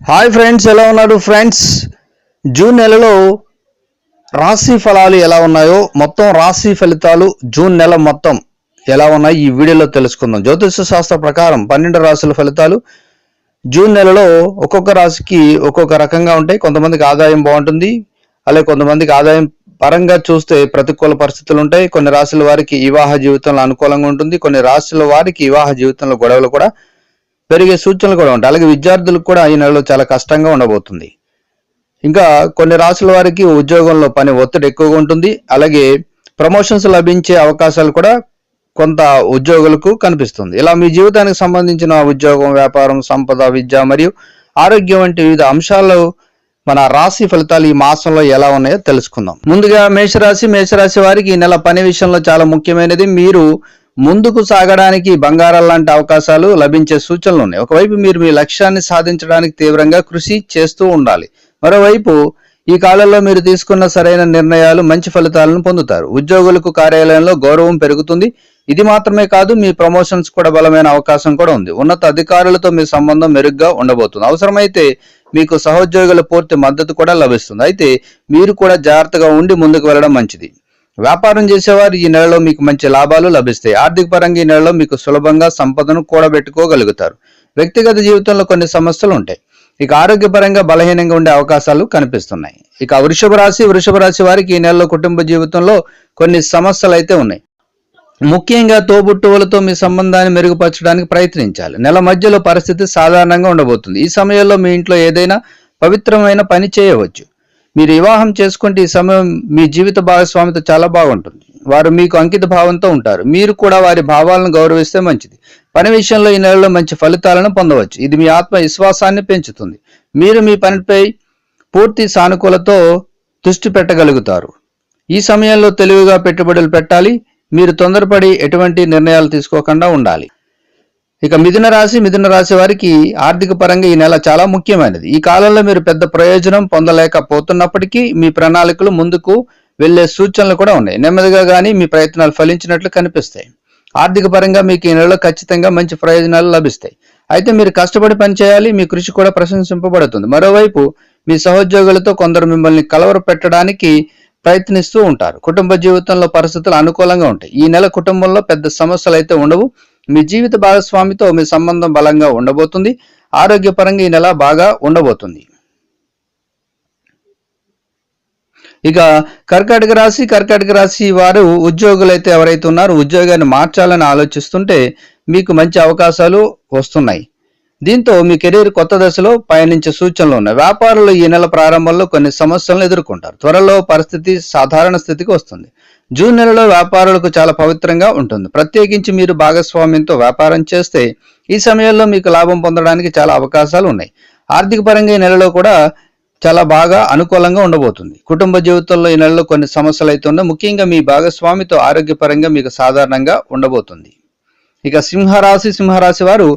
Hi friends ఎలా ఉన్నారు friends June నెలలో రాశి ఫలాలు ఎలా ఉన్నాయో మొత్తం రాశి ఫలితాలు జూన్ నెల మొత్తం ఎలా ఉన్నాయి ఈ వీడియోలో తెలుసుకుందాం. జ్యోతిష శాస్త్ర ప్రకారం పన్నెండు రాశుల ఫలితాలు జూన్ నెలలో ఒక్కొక్క రాశికి ఒక్కొక్క రకంగా ఉంటాయి. కొంతమందికి ఆదాయం బాగుంటుంది అలాగే కొంతమందికి ఆదాయం పరంగా చూస్తే ప్రతికూల పరిస్థితులు ఉంటాయి. కొన్ని రాశుల వారికి వివాహ జీవితంలో అనుకూలంగా ఉంటుంది. కొన్ని రాశుల వారికి వివాహ జీవితంలో గొడవలు కూడా పెరిగే సూచనలు కూడా ఉంటాయి. అలాగే విద్యార్థులకు కూడా ఈ నెలలో చాలా కష్టంగా ఉండబోతుంది. ఇంకా కొన్ని రాశుల వారికి ఉద్యోగంలో పని ఒత్తిడి ఎక్కువగా ఉంటుంది. అలాగే ప్రమోషన్స్ లభించే అవకాశాలు కూడా కొంత ఉద్యోగులకు కనిపిస్తుంది. ఇలా మీ జీవితానికి సంబంధించిన ఉద్యోగం వ్యాపారం సంపద విద్య మరియు ఆరోగ్యం వంటి వివిధ అంశాలు మన రాశి ఫలితాలు ఈ మాసంలో ఎలా ఉన్నాయో తెలుసుకుందాం. ముందుగా మేషరాశి మేషరాశి వారికి ఈ నెల పని విషయంలో చాలా ముఖ్యమైనది. మీరు ముందుకు సాగడానికి బంగారం లాంటి అవకాశాలు లభించే సూచనలు ఉన్నాయి. ఒకవైపు మీరు మీ లక్ష్యాన్ని సాధించడానికి తీవ్రంగా కృషి చేస్తూ ఉండాలి. మరోవైపు ఈ కాలంలో మీరు తీసుకున్న సరైన నిర్ణయాలు మంచి ఫలితాలను పొందుతారు. ఉద్యోగులకు కార్యాలయంలో గౌరవం పెరుగుతుంది. ఇది మాత్రమే కాదు మీ ప్రమోషన్స్ కూడా బలమైన అవకాశం కూడా ఉంది. ఉన్నత అధికారులతో మీ సంబంధం మెరుగ్గా ఉండబోతుంది. అవసరమైతే మీకు సహోద్యోగుల పూర్తి మద్దతు కూడా లభిస్తుంది. అయితే మీరు కూడా జాగ్రత్తగా ఉండి ముందుకు వెళ్ళడం మంచిది. వ్యాపారం చేసేవారు ఈ నెలలో మీకు మంచి లాభాలు లభిస్తాయి. ఆర్థిక పరంగా ఈ నెలలో మీకు సులభంగా సంపదను కూడబెట్టుకోగలుగుతారు వ్యక్తిగత జీవితంలో కొన్ని సమస్యలు ఉంటాయి. ఇక ఆరోగ్యపరంగా బలహీనంగా ఉండే అవకాశాలు కనిపిస్తున్నాయి. ఇక వృషభ రాశి వృషభ రాశి వారికి ఈ నెలలో కుటుంబ జీవితంలో కొన్ని సమస్యలు అయితే ఉన్నాయి. ముఖ్యంగా తోబుట్టువులతో మీ సంబంధాన్ని మెరుగుపరచడానికి ప్రయత్నించాలి. నెల మధ్యలో పరిస్థితి సాధారణంగా ఉండబోతుంది. ఈ సమయంలో మీ ఇంట్లో ఏదైనా పవిత్రమైన పని చేయవచ్చు. మీరు వివాహం చేసుకుంటే ఈ సమయం మీ జీవిత భాగస్వామితో చాలా బాగుంటుంది. వారు మీకు అంకిత భావంతో ఉంటారు. మీరు కూడా వారి భావాలను గౌరవిస్తే మంచిది. పని విషయంలో ఈ నెలలో మంచి ఫలితాలను పొందవచ్చు. ఇది మీ ఆత్మ విశ్వాసాన్ని పెంచుతుంది. మీరు మీ పనిపై పూర్తి సానుకూలతో దృష్టి పెట్టగలుగుతారు. ఈ సమయంలో తెలివిగా పెట్టుబడులు పెట్టాలి. మీరు తొందరపడి ఎటువంటి నిర్ణయాలు తీసుకోకుండా ఉండాలి. ఇక మిథున రాశి మిథున రాశి వారికి ఆర్థిక పరంగా ఈ నెల చాలా ముఖ్యమైనది. ఈ కాలంలో మీరు పెద్ద ప్రయోజనం పొందలేకపోతున్నప్పటికీ మీ ప్రణాళికలు ముందుకు వెళ్ళే సూచనలు కూడా ఉన్నాయి. నెమ్మదిగా కానీ మీ ప్రయత్నాలు ఫలించినట్లు కనిపిస్తాయి. ఆర్థిక పరంగా మీకు ఈ నెలలో ఖచ్చితంగా మంచి ప్రయోజనాలు లభిస్తాయి. అయితే మీరు కష్టపడి పనిచేయాలి మీ కృషి కూడా ప్రశంసింపబడుతుంది. మరోవైపు మీ సహోద్యోగులతో కొందరు మిమ్మల్ని కలవర పెట్టడానికి ప్రయత్నిస్తూ ఉంటారు. కుటుంబ జీవితంలో పరిస్థితులు అనుకూలంగా ఉంటాయి. ఈ నెల కుటుంబంలో పెద్ద సమస్యలు అయితే ఉండవు. మీ జీవిత భాగస్వామితో మీ సంబంధం బలంగా ఉండబోతుంది. ఆరోగ్యపరంగా ఈ నెల బాగా ఉండబోతుంది. ఇక కర్కాటక రాశి కర్కాటక రాశి వారు ఉద్యోగులైతే ఎవరైతే ఉన్నారో ఉద్యోగాన్ని మార్చాలని ఆలోచిస్తుంటే మీకు మంచి అవకాశాలు వస్తున్నాయి. దీంతో మీ కెరీర్ కొత్త దశలో పయనించే సూచనలు ఉన్నాయి. వ్యాపారులు ఈ నెల ప్రారంభంలో కొన్ని సమస్యలను ఎదుర్కొంటారు. త్వరలో పరిస్థితి సాధారణ స్థితికి వస్తుంది. జూన్ నెలలో వ్యాపారులకు చాలా పవిత్రంగా ఉంటుంది. ప్రత్యేకించి మీరు భాగస్వామ్యంతో వ్యాపారం చేస్తే ఈ సమయంలో మీకు లాభం పొందడానికి చాలా అవకాశాలు ఉన్నాయి. ఆర్థిక పరంగా ఈ నెలలో కూడా చాలా బాగా అనుకూలంగా ఉండబోతుంది. కుటుంబ జీవితంలో ఈ నెలలో కొన్ని సమస్యలు అయితే ఉన్నాయి. ముఖ్యంగా మీ భాగస్వామితో ఆరోగ్యపరంగా మీకు సాధారణంగా ఉండబోతుంది. ఇక సింహరాశి సింహరాశి వారు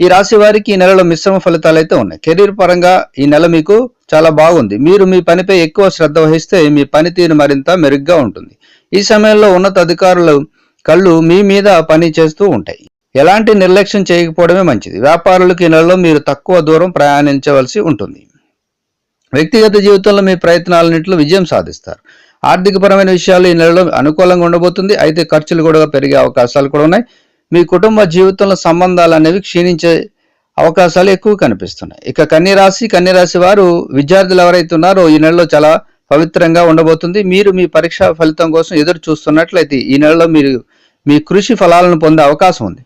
ఈ రాశి వారికి ఈ నెలలో మిశ్రమ ఫలితాలు అయితే ఉన్నాయి. కెరీర్ పరంగా ఈ నెల మీకు చాలా బాగుంది. మీరు మీ పనిపై ఎక్కువ శ్రద్ధ వహిస్తే మీ పనితీరు మరింత మెరుగ్గా ఉంటుంది. ఈ సమయంలో ఉన్నత అధికారులు కళ్ళు మీ మీద పని చేస్తూ ఉంటాయి. ఎలాంటి నిర్లక్ష్యం చేయకపోవడమే మంచిది. వ్యాపారులకు ఈ నెలలో మీరు తక్కువ దూరం ప్రయాణించవలసి ఉంటుంది. వ్యక్తిగత జీవితంలో మీ ప్రయత్నాలన్నింటిలో విజయం సాధిస్తారు. ఆర్థికపరమైన విషయాలు ఈ నెలలో అనుకూలంగా ఉండబోతుంది. అయితే ఖర్చులు కూడా పెరిగే అవకాశాలు కూడా ఉన్నాయి. మీ కుటుంబ జీవితంలో సంబంధాలు అనేవి క్షీణించే అవకాశాలు ఎక్కువ కనిపిస్తున్నాయి. ఇక కన్యరాశి కన్యరాశి వారు విద్యార్థులు ఎవరైతే ఉన్నారో ఈ నెలలో చాలా పవిత్రంగా ఉండబోతుంది. మీరు మీ పరీక్ష ఫలితం కోసం ఎదురు చూస్తున్నట్లయితే ఈ నెలలో మీరు మీ కృషి ఫలాలను పొందే అవకాశం ఉంది.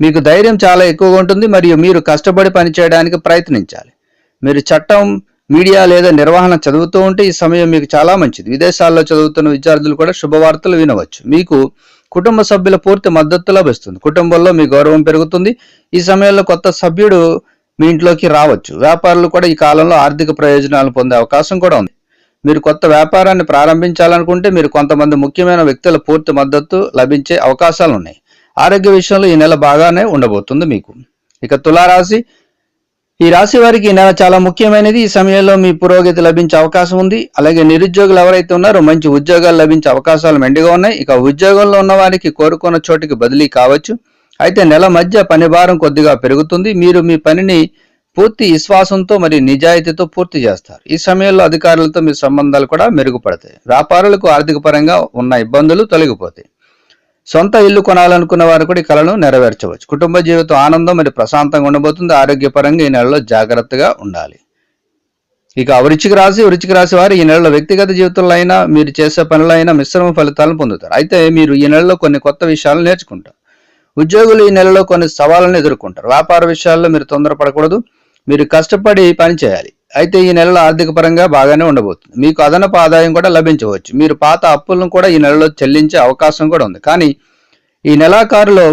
మీకు ధైర్యం చాలా ఎక్కువగా ఉంటుంది. మరియు మీరు కష్టపడి పనిచేయడానికి ప్రయత్నించాలి. మీరు చట్టం మీడియా లేదా నిర్వహణ చదువుతూ ఉంటే ఈ సమయం మీకు చాలా మంచిది. విదేశాల్లో చదువుతున్న విద్యార్థులు కూడా శుభవార్తలు వినవచ్చు. మీకు కుటుంబ సభ్యుల పూర్తి మద్దతు లభిస్తుంది. కుటుంబంలో మీ గౌరవం పెరుగుతుంది. ఈ సమయంలో కొత్త సభ్యుడు మీ ఇంట్లోకి రావచ్చు. వ్యాపారులు కూడా ఈ కాలంలో ఆర్థిక ప్రయోజనాలు పొందే అవకాశం కూడా ఉంది. మీరు కొత్త వ్యాపారాన్ని ప్రారంభించాలనుకుంటే మీరు కొంతమంది ముఖ్యమైన వ్యక్తుల పూర్తి మద్దతు లభించే అవకాశాలు ఉన్నాయి. ఆరోగ్య విషయంలో ఈ నెల బాగానే ఉండబోతుంది మీకు. ఇక తులారాశి ఈ రాశి వారికి నెల చాలా ముఖ్యమైనది. ఈ సమయంలో మీ పురోగతి లభించే అవకాశం ఉంది. అలాగే నిరుద్యోగులు ఎవరైతే ఉన్నారో మంచి ఉద్యోగాలు లభించే అవకాశాలు మెండుగా ఉన్నాయి. ఇక ఉద్యోగంలో ఉన్న వారికి కోరుకున్న చోటికి బదిలీ కావచ్చు. అయితే నెల మధ్య పని భారం కొద్దిగా పెరుగుతుంది. మీరు మీ పనిని పూర్తి విశ్వాసంతో మరియు నిజాయితీతో పూర్తి చేస్తారు. ఈ సమయంలో అధికారులతో మీ సంబంధాలు కూడా మెరుగుపడతాయి. వ్యాపారులకు ఆర్థిక పరంగా ఉన్న ఇబ్బందులు తొలగిపోతాయి. సొంత ఇల్లు కొనాలనుకున్న వారు కూడా ఈ కలను నెరవేర్చవచ్చు. కుటుంబ జీవితం ఆనందం మరియు ప్రశాంతంగా ఉండబోతుంది. ఆరోగ్యపరంగా ఈ నెలలో జాగ్రత్తగా ఉండాలి. ఇక వృచ్చిక రాశి వృచ్చిక రాశి వారు ఈ నెలలో వ్యక్తిగత జీవితంలో అయినా మీరు చేసే పనులైనా మిశ్రమ ఫలితాలను పొందుతారు. అయితే మీరు ఈ నెలలో కొన్ని కొత్త విషయాలు నేర్చుకుంటారు. ఉద్యోగులు ఈ నెలలో కొన్ని సవాళ్ళను ఎదుర్కొంటారు. వ్యాపార విషయాల్లో మీరు తొందరపడకూడదు. మీరు కష్టపడి పని చేయాలి. అయితే ఈ నెలలో ఆర్థిక పరంగా బాగానే ఉండబోతుంది. మీకు అదనపు ఆదాయం కూడా లభించవచ్చు. మీరు పాత అప్పులను కూడా ఈ నెలలో చెల్లించే అవకాశం కూడా ఉంది. కానీ ఈ నెలాఖరులో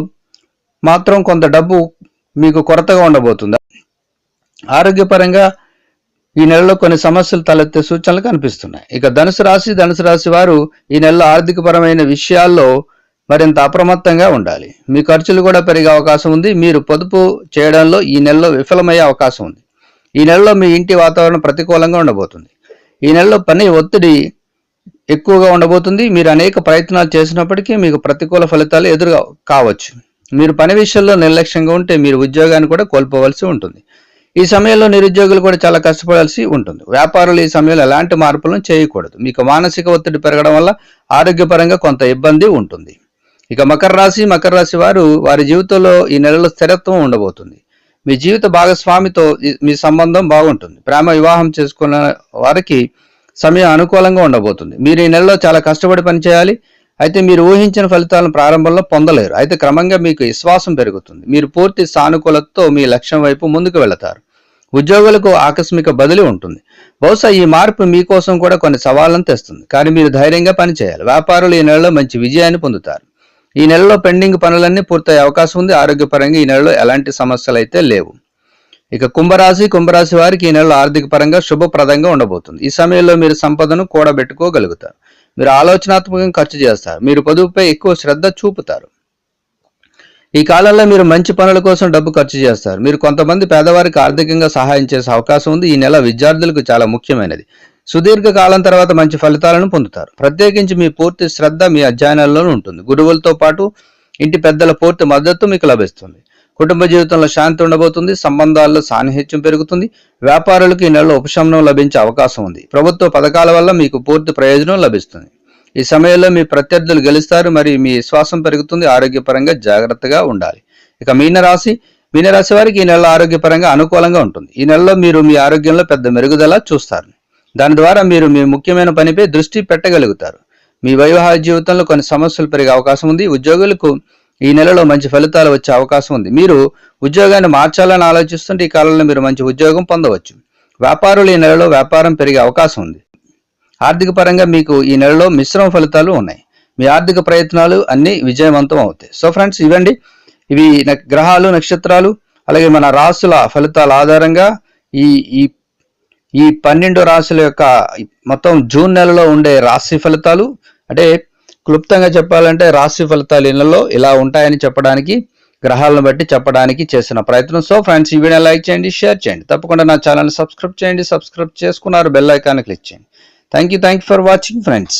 మాత్రం కొంత డబ్బు మీకు కొరతగా ఉండబోతుంది. ఆరోగ్యపరంగా ఈ నెలలో కొన్ని సమస్యలు తలెత్తే సూచనలు కనిపిస్తున్నాయి. ఇక ధనుసు రాశి ధనుసు రాశి వారు ఈ నెలలో ఆర్థికపరమైన విషయాల్లో మరింత అప్రమత్తంగా ఉండాలి. మీ ఖర్చులు కూడా పెరిగే అవకాశం ఉంది. మీరు పొదుపు చేయడంలో ఈ నెలలో విఫలమయ్యే అవకాశం ఉంది. ఈ నెలలో మీ ఇంటి వాతావరణం ప్రతికూలంగా ఉండబోతుంది. ఈ నెలలో పని ఒత్తిడి ఎక్కువగా ఉండబోతుంది. మీరు అనేక ప్రయత్నాలు చేసినప్పటికీ మీకు ప్రతికూల ఫలితాలు ఎదురు కావచ్చు. మీరు పని విషయంలో నిర్లక్ష్యంగా ఉంటే మీరు ఉద్యోగాన్ని కూడా కోల్పోవలసి ఉంటుంది. ఈ సమయంలో నిరుద్యోగులు కూడా చాలా కష్టపడాల్సి ఉంటుంది. వ్యాపారులు ఈ సమయంలో ఎలాంటి మార్పులను చేయకూడదు. మీకు మానసిక ఒత్తిడి పెరగడం వల్ల ఆరోగ్యపరంగా కొంత ఇబ్బంది ఉంటుంది. ఇక మకర రాశి మకర రాశి వారు వారి జీవితంలో ఈ నెలలో స్థిరత్వం ఉండబోతుంది. మీ జీవిత భాగస్వామితో మీ సంబంధం బాగుంటుంది. ప్రేమ వివాహం చేసుకున్న వారికి సమయం అనుకూలంగా ఉండబోతుంది. మీరు ఈ నెలలో చాలా కష్టపడి పనిచేయాలి. అయితే మీరు ఊహించిన ఫలితాలను ప్రారంభంలో పొందలేరు. అయితే క్రమంగా మీకు విశ్వాసం పెరుగుతుంది. మీరు పూర్తి సానుకూలతతో మీ లక్ష్యం వైపు ముందుకు వెళతారు. ఉద్యోగులకు ఆకస్మిక బదిలీ ఉంటుంది. బహుశా ఈ మార్పు మీకోసం కూడా కొన్ని సవాళ్ళను తెస్తుంది. కానీ మీరు ధైర్యంగా పనిచేయాలి. వ్యాపారులు ఈ నెలలో మంచి విజయాన్ని పొందుతారు. ఈ నెలలో పెండింగ్ పనులన్నీ పూర్తయ్యే అవకాశం ఉంది. ఆరోగ్యపరంగా ఈ నెలలో ఎలాంటి సమస్యలు అయితే లేవు. ఇక కుంభరాశి కుంభరాశి వారికి ఈ నెలలో ఆర్థిక పరంగా శుభప్రదంగా ఉండబోతుంది. ఈ సమయంలో మీరు సంపదను కూడబెట్టుకోగలుగుతారు. మీరు ఆలోచనాత్మకంగా ఖర్చు చేస్తారు. మీరు పొదుపుపై ఎక్కువ శ్రద్ధ చూపుతారు. ఈ కాలంలో మీరు మంచి పనుల కోసం డబ్బు ఖర్చు చేస్తారు. మీరు కొంతమంది పేదవారికి ఆర్థికంగా సహాయం చేసే అవకాశం ఉంది. ఈ నెల విద్యార్థులకు చాలా ముఖ్యమైనది. సుదీర్ఘ కాలం తర్వాత మంచి ఫలితాలను పొందుతారు. ప్రత్యేకించి మీ పూర్తి శ్రద్ధ మీ అధ్యయనాల్లోనూ ఉంటుంది. గురువులతో పాటు ఇంటి పెద్దల పూర్తి మద్దతు మీకు లభిస్తుంది. కుటుంబ జీవితంలో శాంతి ఉండబోతుంది. సంబంధాల్లో సాన్నిహిత్యం పెరుగుతుంది. వ్యాపారులకు ఈ నెలలో ఉపశమనం లభించే అవకాశం ఉంది. ప్రభుత్వ పథకాల వల్ల మీకు పూర్తి ప్రయోజనం లభిస్తుంది. ఈ సమయంలో మీ ప్రత్యర్థులు గెలుస్తారు. మరియు మీ విశ్వాసం పెరుగుతుంది. ఆరోగ్యపరంగా జాగ్రత్తగా ఉండాలి. ఇక మీనరాశి మీనరాశి వారికి ఈ నెల ఆరోగ్యపరంగా అనుకూలంగా ఉంటుంది. ఈ నెలలో మీరు మీ ఆరోగ్యంలో పెద్ద మెరుగుదల చూస్తారు. దాని ద్వారా మీరు మీ ముఖ్యమైన పనిపై దృష్టి పెట్టగలుగుతారు. మీ వైవాహిక జీవితంలో కొన్ని సమస్యలు పెరిగే అవకాశం ఉంది. ఉద్యోగులకు ఈ నెలలో మంచి ఫలితాలు వచ్చే అవకాశం ఉంది. మీరు ఉద్యోగాన్ని మార్చాలని ఆలోచిస్తుంటే ఈ కాలంలో మీరు మంచి ఉద్యోగం పొందవచ్చు. వ్యాపారులు ఈ నెలలో వ్యాపారం పెరిగే అవకాశం ఉంది. ఆర్థిక పరంగా మీకు ఈ నెలలో మిశ్రమ ఫలితాలు ఉన్నాయి. మీ ఆర్థిక ప్రయత్నాలు అన్నీ విజయవంతం అవుతాయి. సో ఫ్రెండ్స్ ఇవండి. ఇవి గ్రహాలు నక్షత్రాలు అలాగే మన రాసుల ఫలితాల ఆధారంగా ఈ ఈ ఈ పన్నెండు రాశుల యొక్క మొత్తం జూన్ నెలలో ఉండే రాశి ఫలితాలు అంటే క్లుప్తంగా చెప్పాలంటే రాశి ఫలితాలు ఇళ్ళలో ఇలా ఉంటాయని చెప్పడానికి గ్రహాలను బట్టి చెప్పడానికి చేసిన ప్రయత్నం. సో ఫ్రెండ్స్ ఈ వీడియో లైక్ చేయండి షేర్ చేయండి. తప్పకుండా నా ఛానల్ సబ్స్క్రైబ్ చేయండి సబ్స్క్రైబ్ చేసుకున్నారు బెల్ ఐకాన్ క్లిక్ చేయండి. Thank you thank you for watching friends.